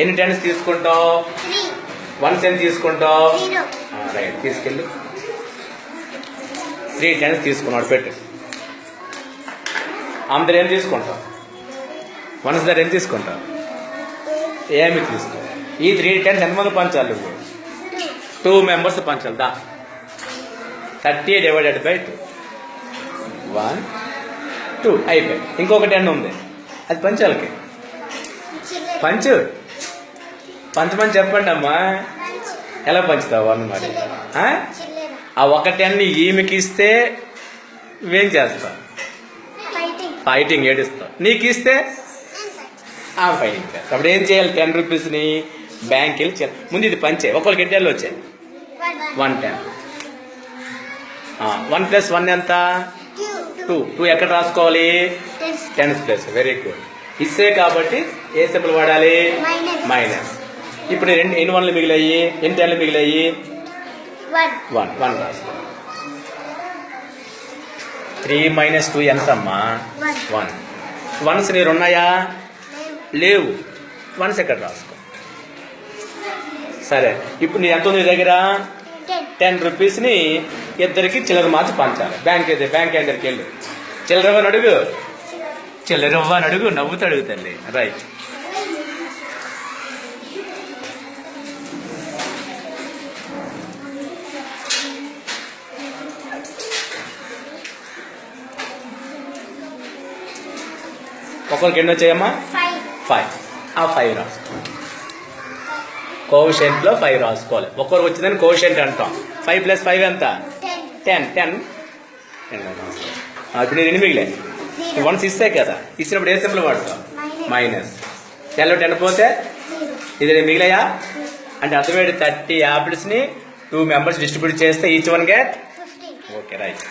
ఎన్ని టెన్స్ తీసుకుంటావు? వన్స్ ఎన్ని తీసుకుంటావు? రైట్ తీసుకెళ్ళి. త్రీ టెన్స్ తీసుకున్నాడు పెట్టు. అందరు ఏం తీసుకుంటావు? వన్స్ దగ్గర ఏం తీసుకుంటావు? ఏమి తీసుకో. ఈ త్రీ టెన్స్ ఎంతమంది పంచాలి నువ్వు? టూ మెంబర్స్ పంచాలి దా. Thirty divided by two one two అయిపోయి ఇంకొక టెన్ ఉంది. అది పంచాలకి. చిల్లర పంచు. పంచమని చెప్పండి అమ్మా ఎలా పంచుతావు అన్న మరి? ఆ? చిల్లర ఆ ఒక టెన్ ఈమెకి ఇస్తే నువ్వేం చేస్తావు ఫైటింగ్ ఏడుస్తావు నీకు ఇస్తే? ఆ ఫైటింగ్ చేస్తావు అప్పుడు ఏం చేయాలి? టెన్ రూపీస్ని బ్యాంక్ వెళ్ళి చేయాలి ముందు ఇది పంచే. ఒకరికి ఎన్ని వచ్చాయి? One ten one plus one ఎంత? టూ. టూ ఎక్కడ రాసుకోవాలి? Tense plus. వెరీ గుడ్ ఇస్తే కాబట్టి ఏ సింబల్ వాడాలి? మైనస్ ఇప్పుడు రెండు ఎన్ని వన్లు మిగిలాయి? ఎన్ని టెన్లు మిగిలాయి? వన్ వన్ రాసుకో. త్రీ మైనస్ టూ ఎంత అమ్మా వన్ వన్ వన్స్ మీరు ఉన్నాయా లేవు. వన్స్ ఎక్కడ రాసుకో? సరే. ఇప్పుడు నీ ఎంత ఉంది దగ్గర? టెన్ రూపీస్ని ఇద్దరికి చిల్లర మార్చి పంచాలి. బ్యాంక్ అయితే బ్యాంక్ దగ్గరికి వెళ్ళు. చిల్లర ఇవ్వని అడుగు. చిల్లర ఇవ్వని అడుగు. నవ్వుతూ అడుగుతండి రైట్. ఒకరికి ఎన్ని వచ్చాయమ్మా ఫైవ్ ఆ ఫైవ్ రాసుకో. కోవిషెంట్లో ఫైవ్ రాసుకోవాలి. ఒక్కరికి వచ్చిందని కోవిషెంట్ అంటాం. ఫైవ్ ప్లస్ ఫైవ్ ఎంత? టెన్ టెన్ టెన్ ఇప్పుడు నేను ఎన్ని మిగిలే? వన్స్ ఇస్తే కదా? ఇచ్చినప్పుడు ఏ సింపుల్ వాడతాం? మైనస్ టెన్లో టెన్ పోతే? ఇది నేను మిగిలాయా? అంటే అర్థమేంటి థర్టీ యాపిల్స్ని టూ మెంబర్స్ డిస్ట్రిబ్యూట్ చేస్తే each one get okay right